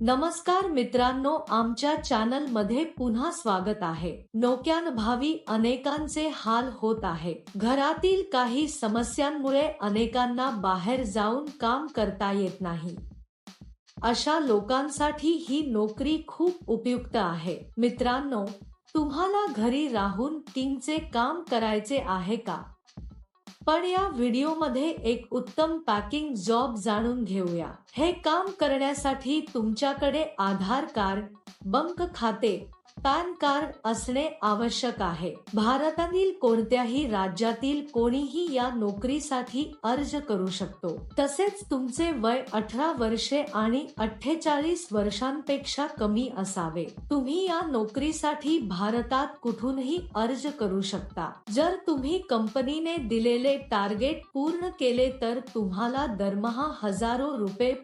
नमस्कार मित्रांनो आमच्या चॅनलमध्ये पुन्हा स्वागत आहे. नोक्यान भावी अनेकांचे हाल होत आहे. घरातील काही समस्यांमुळे अनेकांना बाहेर जाऊन काम करता येत नाही. अशा लोकांसाठी ही नोकरी खूप उपयुक्त आहे. मित्रांनो तुम्हाला घरी राहून टीमचे काम करायचे आहे का? पण या व्हिडिओमध्ये एक उत्तम पॅकिंग जॉब जाणून घेऊया. हे काम करण्यासाठी तुमच्याकडे आधार कार्ड बंक खाते पॅन कार्ड असणे आवश्यक आहे. भारतातील कोणत्याही राज्यातील कोणीही या नोकरीसाठी अर्ज करू शकतो. तसेच तुमचे वय अठरा वर्षे आणि अठ्ठेचाळीस वर्षांपेक्षा कमी असावे. तुम्ही या नोकरीसाठी भारतात कुठूनही अर्ज करू शकता. जर तुम्ही कंपनीने दिलेले टार्गेट पूर्ण केले तर तुम्हाला दरमहा हजारो रुपये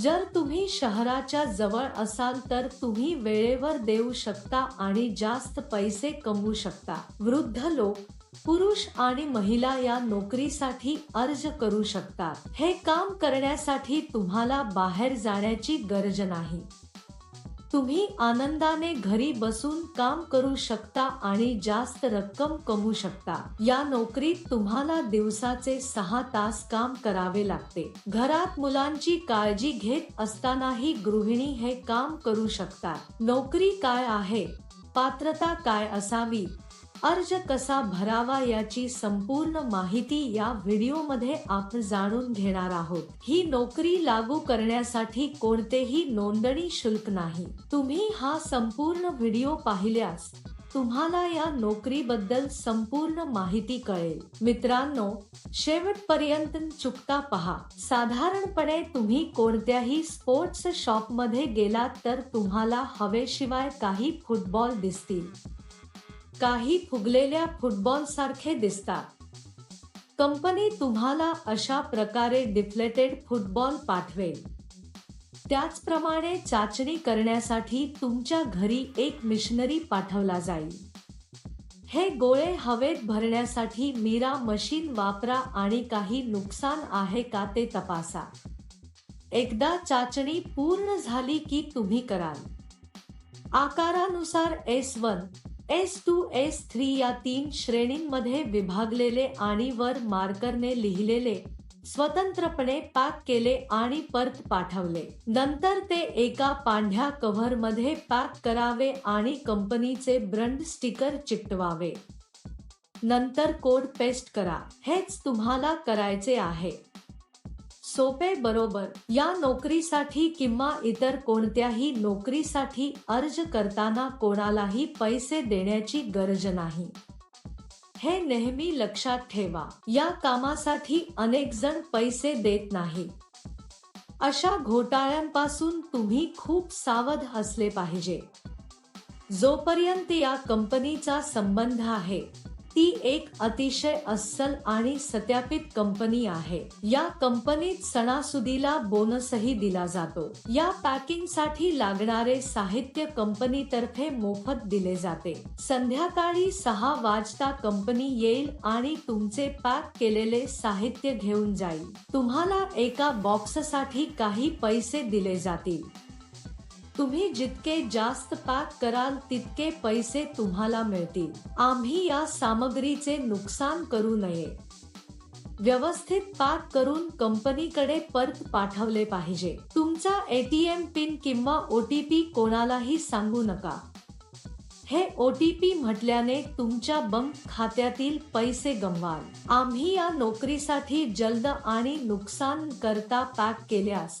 जर तुम्ही शहराच्या जवळ असाल तर तुम्ही वेळेवर देऊ शकता आणि जास्त पैसे कमवू शकता. वृद्ध लोक पुरुष आणि महिला या नोकरीसाठी अर्ज करू शकतात. हे काम करण्यासाठी तुम्हाला बाहेर जाण्याची गरज नाही. तुम्ही आनंदाने घरी बसून काम करू शकता आणि जास्त रक्कम कमवू शकता. या नोकरीत तुम्हाला दिवसाचे सहा तास काम करावे लागते. घरात मुलांची काळजी घेत असतानाही गृहिणी हे काम करू शकतात. नोकरी काय आहे? पात्रता काय असावी? अर्ज कसा भरावा याची संपूर्ण माहिती या व्हिडिओमध्ये आपण जाणून घेणार आहोत. ही नोकरी लागू करण्यासाठी कोणतेही नोंदणी शुल्क नाही. तुम्ही हा संपूर्ण व्हिडिओ पाहिल्यास तुम्हाला या नोकरीबद्दल संपूर्ण माहिती कळेल. मित्रांनो शेवटपर्यंत चुकता पहा. साधारणपणे तुम्ही कोणत्याही स्पोर्ट्स शॉपमध्ये गेलात तर तुम्हाला हवेशिवाय काही फुटबॉल दिसतील. काही फुगलेल्या फुटबॉल सारखे दिसतात. कंपनी तुम्हाला अशा प्रकारे डिफ्लेटेड फुटबॉल पाठवेल. त्याचप्रमाणे चाचणी करण्यासाठी तुमच्या घरी एक मिशनरी पाठवला जाईल. हे गोळे हवेत भरण्यासाठी मीरा मशीन वापरा आणि काही नुकसान आहे का ते तपासा. एकदा चाचणी पूर्ण झाली की तुम्ही कराल. आकारानुसार S one S two S three या तीन श्रेणींमध्ये विभागलेले आणि वर मार्करने लिहिलेले स्वतंत्रपणे पॅक केले आणि परत पाठवले. नंतर ते एका पांढ्या कव्हरमध्ये पॅक करावे आणि कंपनीचे ब्रंड स्टिकर चिकटवावे. नंतर कोड पेस्ट करा. हेच तुम्हाला करायचे आहे. सोपे बरोबर. या नोकरीसाठी किंवा इतर कोणत्याही नोकरीसाठी अर्ज करताना कोणालाही पैसे देण्याची गरज नाही. हे नेहमी लक्षात ठेवा. या कामासाठी अनेक जण पैसे देत नाही. अशा घोटाळ्यांपासून तुम्ही खूप सावध असले पाहिजे. जोपर्यंत या कंपनीचा संबंध आहे ती एक अतिशय अस्सल आणि सत्यापित कंपनी आहे. या कंपनीत सणासुदीला बोनसही दिला जातो. या पॅकिंगसाठी लागणारे साहित्य कंपनीतर्फे मोफत दिले जाते. संध्याकाळी सहा वाजता कंपनी येईल आणि तुमचे पॅक केलेले साहित्य घेऊन जाईल. तुम्हाला एका बॉक्ससाठी काही पैसे दिले जातील. तुम्ही जितके जास्त पॅक कराल तितके पैसे तुम्हाला मिळतील. आम्ही या सामग्रीचे नुकसान करू नये. व्यवस्थित पॅक करून कंपनीकडे परत पाठवले पाहिजे. तुमचा एटीएम पिन किंवा ओटीपी कोणालाही सांगू नका. हे ओटीपी म्हटल्याने तुमच्या बँक खात्यातील पैसे गमवाल. आम्ही या नोकरीसाठी जलद आणि नुकसान करता पॅक केल्यास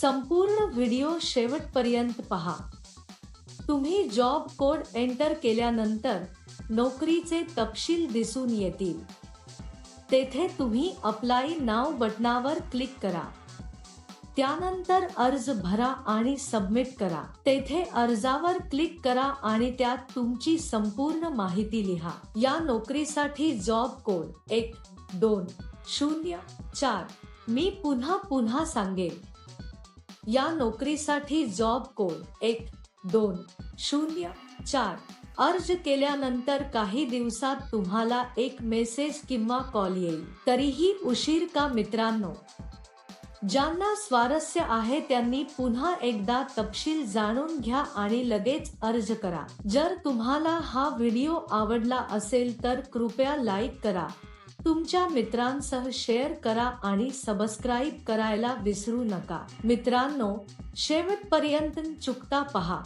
संपूर्ण व्हिडिओ शेवटपर्यंत पहा. तुम्ही जॉब कोड एंटर केल्यानंतर नोकरीचे तपशील दिसून येतील. तेथे तुम्ही अप्लाय नाव बटनावर क्लिक करा. त्यानंतर अर्ज भरा आणि सबमिट करा. तेथे अर्जावर क्लिक करा आणि त्यात तुमची संपूर्ण माहिती लिहा. या नोकरीसाठी जॉब कोड एक दोन शून्य चार. मी पुन्हा पुन्हा सांगेन. या नोकरीसाठी जॉब कोड एक दोन शून्य चार. अर्ज केल्यानंतर काही दिवसात तुम्हाला एक मेसेज किंवा कॉल येईल. तरीही उशीर का मित्रांनो? ज्यांना स्वारस्य आहे त्यांनी पुन्हा एकदा तपशील जाणून घ्या आणि लगेच अर्ज करा. जर तुम्हाला हा व्हिडिओ आवडला असेल तर कृपया लाईक करा. तुमच्या मित्रांसह शेअर करा आणि सबस्क्राईब करायला विसरू नका. मित्रांनो शेवटपर्यंत चुकता पहा.